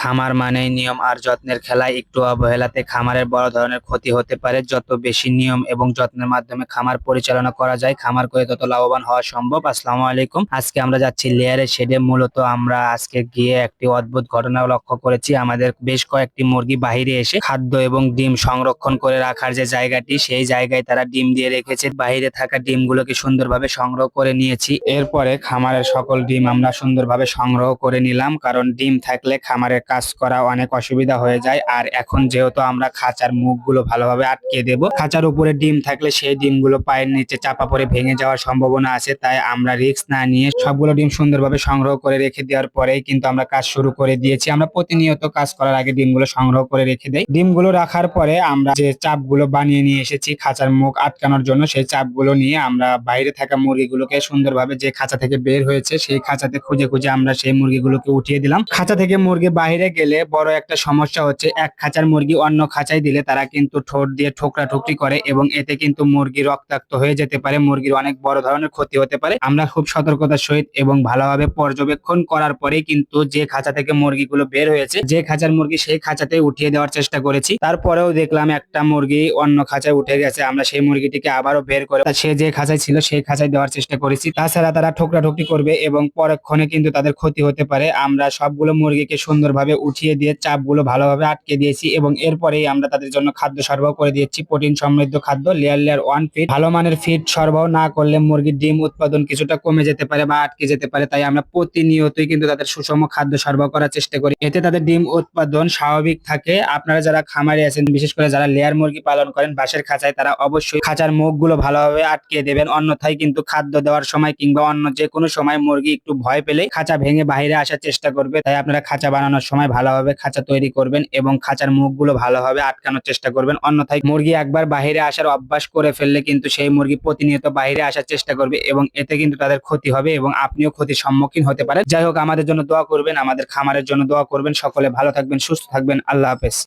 খামার মানেই নিয়ম আর যত্নের খেলায় একটু অবহেলাতে খামারের বড় ধরনের ক্ষতি হতে পারে। যত বেশি নিয়ম এবং যত্নের মাধ্যমে খামার পরিচালনা করা যায়, খামার করে তত লাভবান হওয়া সম্ভব। আসসালামু আলাইকুম। আজকে আমরা যাচ্ছি লেয়ারের শেডে। মূলত আমরা আজকে গিয়ে একটি অদ্ভুত ঘটনা লক্ষ্য করেছি। আমাদের বেশ কয়েকটি মুরগি বাহিরে এসে খাদ্য এবং ডিম সংরক্ষণ করে রাখার যে জায়গাটি, সেই জায়গায় তারা ডিম দিয়ে রেখেছে। বাইরে থাকা ডিমগুলোকে সুন্দরভাবে সংগ্রহ করে নিয়েছি। এরপরে খামারের সকল ডিম আমরা সুন্দরভাবে সংগ্রহ করে নিলাম। কারণ ডিম থাকলে খামারের কাজ করা অনেক অসুবিধা হয়ে যায়। আর এখন যেহেতু আমরা খাঁচার মুখগুলো ভালোভাবে আটকে দেব, খাঁচার উপরে ডিম থাকলে সেই ডিমগুলো পায়ের নিচে চাপা পড়ে ভেঙে যাওয়ার সম্ভাবনা আছে। তাই আমরা রিস্ক না নিয়ে সবগুলো ডিম সুন্দরভাবে সংগ্রহ করে রেখে দেওয়ার পরেই কিন্তু আমরা কাজ শুরু করে দিয়েছি। আমরা প্রতিনিয়ত কাজ করার আগে ডিমগুলো সংগ্রহ করে রেখে দেই। ডিমগুলো রাখার পরে আমরা যে চাপগুলো বানিয়ে নিয়ে এসেছি খাঁচার মুখ আটকানোর জন্য, সেই চাপগুলো নিয়ে আমরা বাইরে থাকা মুরগিগুলোকে সুন্দরভাবে যে খাঁচা থেকে বের হয়েছে, সেই খাঁচাতে খুঁজে খুঁজে আমরা সেই মুরগিগুলোকে উঠিয়ে দিলাম। খাঁচা থেকে মুরগি বাইরে গেলে বড় একটা সমস্যা হচ্ছে, এক খাঁচার মুরগি অন্য খাঁচায় দিলে তারা কিন্তু ঠোঁট দিয়ে ঠোকরা ঠুকরি করে এবং এতে কিন্তু মুরগি রক্তাক্ত হয়ে যেতে পারে, মুরগির অনেক বড় ধরনের ক্ষতি হতে পারে। আমরা খুব সতর্কতার সহিত এবং ভালোভাবে পর্যবেক্ষণ করার পরে কিন্তু যে খাঁচা থেকে মুরগিগুলো বের হয়েছে, যে খাঁচার মুরগি সেই খাঁচাতে উঠিয়ে দেওয়ার চেষ্টা করেছি। তারপরেও দেখলাম একটা মুরগি অন্য খাঁচায় উঠে গেছে, আমরা সেই মুরগিটিকে আবারও বের করে সে যে খাঁচায় ছিল সেই খাঁচায় দেওয়ার চেষ্টা করেছি। তাছাড়া তারা ঠোকরা ঠুকরি করবে এবং পরক্ষণে কিন্তু তাদের ক্ষতি হতে পারে। আমরা সবগুলো মুরগিকে সুন্দরভাবে উঠিয়ে দিয়ে চাপগুলো ভালোভাবে আটকে দিয়েছি এবং এরপরেই আমরা তাদের জন্য খাদ্য সরবরাহ করে দিয়েছি। প্রোটিন সমৃদ্ধ খাদ্য লেয়ার লেয়ার ওয়ান ফিট ভালো মানের ফিড সরবরাহ না করলে মুরগির ডিম উৎপাদন কিছুটা কমে যেতে পারে বা আটকে যেতে পারে, তাই আমরা প্রতিনিয়তই কিন্তু তাদের সুষম খাদ্য সরবরাহ করার চেষ্টা করি। এতে তাদের ডিম উৎপাদন স্বাভাবিক থাকে। আপনারা যারা খামারে আছেন, বিশেষ করে যারা লেয়ার মুরগি পালন করেন, বাঁশের খাঁচায় তারা অবশ্যই খাঁচার মুখগুলো ভালোভাবে আটকে দেবেন। অন্যথায় কিন্তু খাদ্য দেওয়ার সময় কিংবা অন্য যে কোনো সময় মুরগি একটু ভয় পেলে খাঁচা ভেঙে বাইরে আসার চেষ্টা করবে, তাই আপনারা খাঁচা বানানোর সময় ভালোভাবে খাঁচা তৈরি করবেন এবং খাঁচার মুখগুলো ভালোভাবে আটকানোর চেষ্টা করবেন। অন্যথায় মুরগি একবার বাহিরে আসার অভ্যাস করে ফেললে কিন্তু সেই মুরগি প্রতিনিয়ত বাহিরে আসার চেষ্টা করবে এবং এতে কিন্তু তাদের ক্ষতি হবে এবং আপনিও ক্ষতির সম্মুখীন হতে পারেন। যাই হোক, আমাদের জন্য দোয়া করবেন, আমাদের খামারের জন্য দোয়া করবেন। সকলে ভালো থাকবেন, সুস্থ থাকবেন। আল্লাহ হাফেজ।